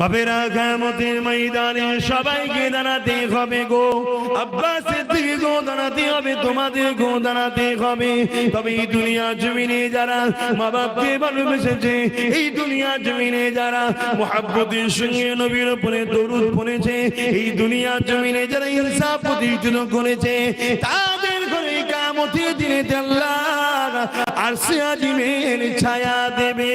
বাবেরা ময়দানে সবাইকে দাঁড়াতে হবে গো। দাঁড়াতে হবে, তোমাদের গো দাঁড়াতে হবে। তবে এই দুনিয়া জমিনে যারা মা বাপকে ভালোবেসেছে, এই দুনিয়া জমিনে যারা সঙ্গে নবীর উপরে দরুদ পড়েছে, এই দুনিয়া জমিনে যারা ইনসাফ প্রতিষ্ঠিত করেছে, তাদের ঘরে কামতের দিনে আর সে আজিমের ছায়া দেবে।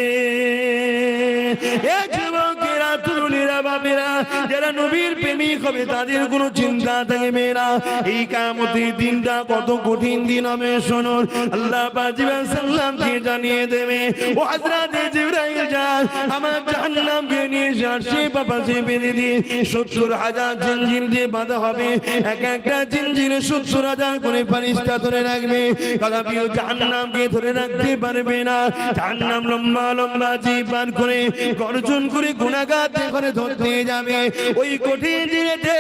যারা নবীর প্রেমিক হবে, তাদের কোনো চিন্তা থাকবে না। এই কামতের দিনটা কত কঠিন দিন হবে, শোনো। আল্লাহ জানিয়ে দেবে, ও হাজরাতে জিবরাইল আমার সে বাবা সে বেঁধে দিয়ে সত্তর হাজার দিয়ে বাঁধা হবে। এক একটা সত্তর হাজার করে ধরে রাখবে। জাহান্নামকে ধরে রাখতে পারবে না। লম্বা লম্বা জীবন করে গর্জন করে গুণাগাত করে ধরতে যাবে। ওই কঠিন দিনেতে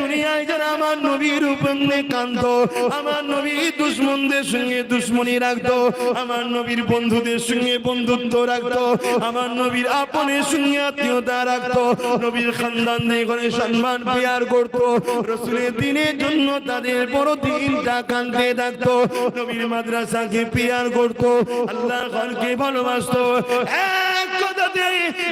দুনিয়ায় যারা আমার নবীর উপরে কান্ত, আমার নবী দুশ্মনদের সঙ্গে দুশ্মনী রাখতো, আমার নবীর বন্ধুদের সঙ্গে বন্ধুত্ব রাখতো, আমার নবীর আপনের সঙ্গে আত্মীয়তা রাখতো, নবীর খানদানদের ঘরে সম্মান পেয়ার করতো, রসুলের দিনের জন্য তাদের বড় দিনটা কাঁদতে থাকতো নবীর মাদ্রাসাকে পেয়ার করতো আল্লাহ ঘরকে ভালোবাসতো। এক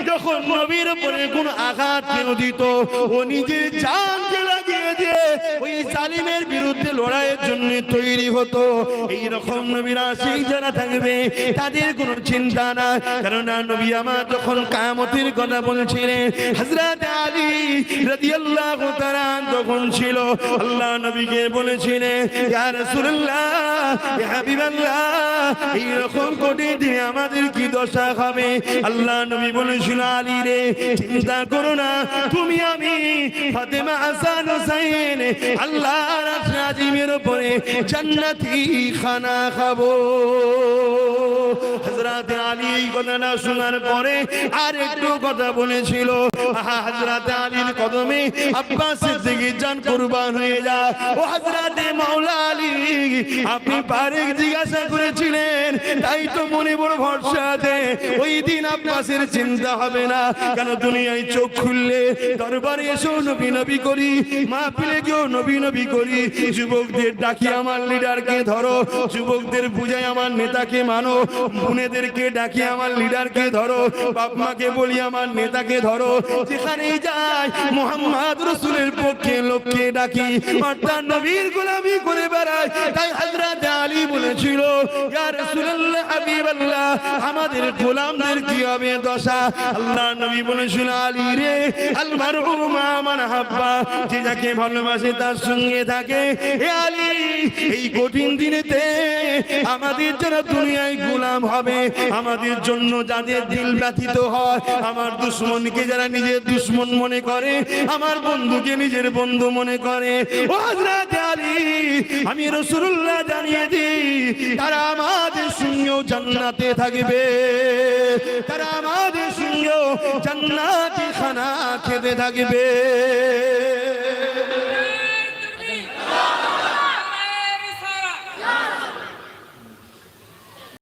যখন নবীর উপরে কোন আঘাত কেউ দিত, ও নিজের জানকে লাগিয়ে দিয়ে ওই জালিমের বিরুদ্ধে লড়াইয়ের জন্য তৈরি হতো। এই রকম নবীরা সেই যারা থাকবে, তাদের কোনো চিন্তা না কেননা নবী আমার যখন কামতের কথা বলছিলেন, হযরত আলী রাদিয়াল্লাহু ছিল, আল্লাহ নবীকে বলেছিলেন রাসূলুল্লাহ হাবিবাল্লাহ এই কোটি দিয়ে আমাদের কি দশা হবে? আল্লাহ নবী বলেছিল, আলী রে, চিন্তা করো না, তুমি আমি ফাতেমা আল্লাহর আজিমের উপরে জান্নাতি খানা খাব। হজরত আলী এই কথাটা শোনার পরে আর একটু কথা বলেছিল। হযরত আলীর কদমে আব্বাস সিদ্দিকী জান কুরবান হয়ে যা ও হযরত মাওলা আলী, আপনি পারে জিজ্ঞাসা করেছিলেন, তাই তো মনে বড় ভরসা দে ওই দিন আব্বাসের চিন্তা হবে না, কেন দুনিয়ায় চোখ খুললে দরবারে এসেও নবী নবী করি মা পিলে কেউ নবী নবী করি। যুবকদের ডাকি আমার লিডারকে ধরো, যুবকদের বুঝাই আমার নেতাকে মানো, বোনেদেরকে ডাকি আমার লিডারকে ধরো, বাপ মাকে বলি আমার নেতাকে ধরো যেখানে যাই মোহাম্মদ রসুলের পক্ষে লোককে ডাকি। অর্থাৎ নবীর গোলামি করে বেড়ায়। তাই আলী বলেছিল আমাদের গোলামদের কি হবে দশা? আল্লাহ নবী বলেছিল, আলী রে, আল মারহুমা মান হাব্বা। যে যাকে ভালোবাসে তার সঙ্গে থাকে। এই কঠিন দিনেতে আমাদের দুনিয়ায় গোলাম হবে, আমাদের জন্য যাদের দিল ব্যথিত হয়, আমার দুশ্মনকে যারা নিজের দুশ্মন মনে করে, আমার বন্ধুকে নিজের বন্ধু মনে করে। আমি রসুল্লাহ জানিয়ে দিই, তারা আমাদের সঙ্গেও জান্নাতে থাকবে। তারা আমাদের সঙ্গেও জান্নাতি খানা খেতে থাকবে।